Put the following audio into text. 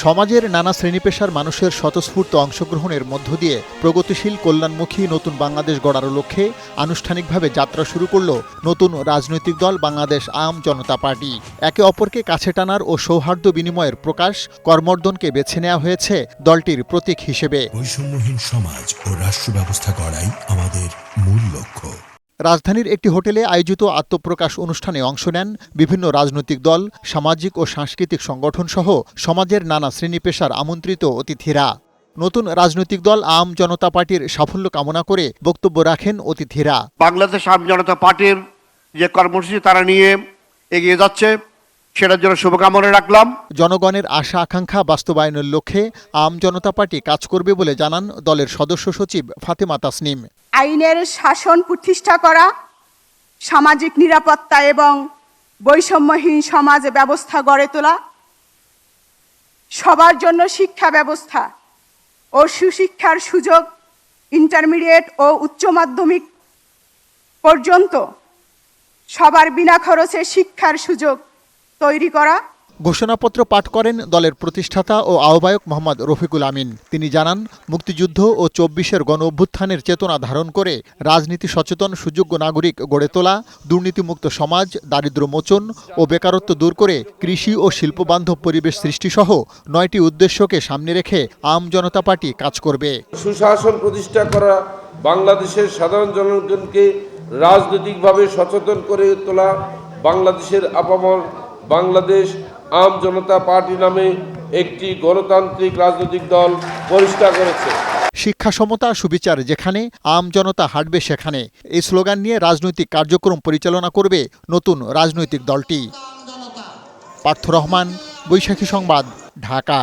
সমাজের নানা শ্রেণি পেশার মানুষের স্বতঃস্ফূর্ত অংশগ্রহণের মধ্য দিয়ে প্রগতিশীল কল্যাণমুখী নতুন বাংলাদেশ গড়ার লক্ষ্যে আনুষ্ঠানিকভাবে যাত্রা শুরু করল নতুন রাজনৈতিক দল বাংলাদেশ আম জনতা পার্টি। একে অপরকে কাছে টানার ও সৌহার্দ্য বিনিময়ের প্রকাশ কর্মর্দনকে বেছে নেওয়া হয়েছে দলটির প্রতীক হিসেবে। বৈষম্যহীন সমাজ ও রাষ্ট্র ব্যবস্থা গড়াই আমাদের রাজধানীর একটি হোটেলে আয়োজিত আত্মপ্রকাশ অনুষ্ঠানে অংশ নেন বিভিন্ন রাজনৈতিক দল সামাজিক ও সাংস্কৃতিক সংগঠন সহ সমাজের নানা শ্রেণি পেশার আমন্ত্রিত অতিথিরা। নতুন রাজনৈতিক দল আম জনতা পার্টির সাফল্য কামনা করে বক্তব্য রাখেন অতিথিরা। বাংলাদেশ আম জনতা পার্টির যে কর্মসূচি তারা নিয়ে এগিয়ে যাচ্ছে সেটার জন্য শুভকামনা রাখলাম। জনগণের আশা আকাঙ্ক্ষা বাস্তবায়নের লক্ষ্যে আম জনতা পার্টি কাজ করবে বলে জানান দলের সদস্য সচিব ফাতেমা তাসনিম। আইনের শাসন প্রতিষ্ঠা করা, সামাজিক নিরাপত্তা এবং বৈষম্যহীন সমাজ ব্যবস্থা গড়ে তোলা, সবার জন্য শিক্ষা ব্যবস্থা ও সুশিক্ষার সুযোগ ইন্টারমিডিয়েট ও উচ্চ মাধ্যমিক পর্যন্ত সবার বিনা খরচে শিক্ষার সুযোগ তৈরি করা ঘোষণাপত্র পাঠ করেন দলের প্রতিষ্ঠাতা ও আহ্বায়ক মোহাম্মদ রফিকুল আমিন। তিনি জানান, মুক্তিযুদ্ধ ও চব্বিশের গণ অভ্যুত্থানের চেতনা ধারণ করে রাজনীতি সচেতন, সুযোগ্য নাগরিক গড়ে তোলা, দুর্নীতিমুক্ত সমাজ, দারিদ্র্য মোচন ও বেকারত্ব দূর করে কৃষি ও শিল্পবান্ধব পরিবেশ সৃষ্টিসহ নয়টি উদ্দেশ্যকে সামনে রেখে আম জনতা পার্টি কাজ করবে। সুশাসন প্রতিষ্ঠা করা বাংলাদেশের সাধারণ জনগণকে রাজনৈতিকভাবে সচেতন করে তোলা, বাংলাদেশের আপামর বাংলাদেশ আম জনতা পার্টি নামে একটি গণতান্ত্রিক রাজনৈতিক দল প্রতিষ্ঠা করেছে। শিক্ষা সমতা, সুবিচার যেখানে, আম জনতা হাঁটবে সেখানে। এই স্লোগান নিয়ে রাজনৈতিক কার্যক্রম পরিচালনা করবে নতুন রাজনৈতিক দলটি। পার্থ রহমান, বৈশাখী সংবাদ, ঢাকা।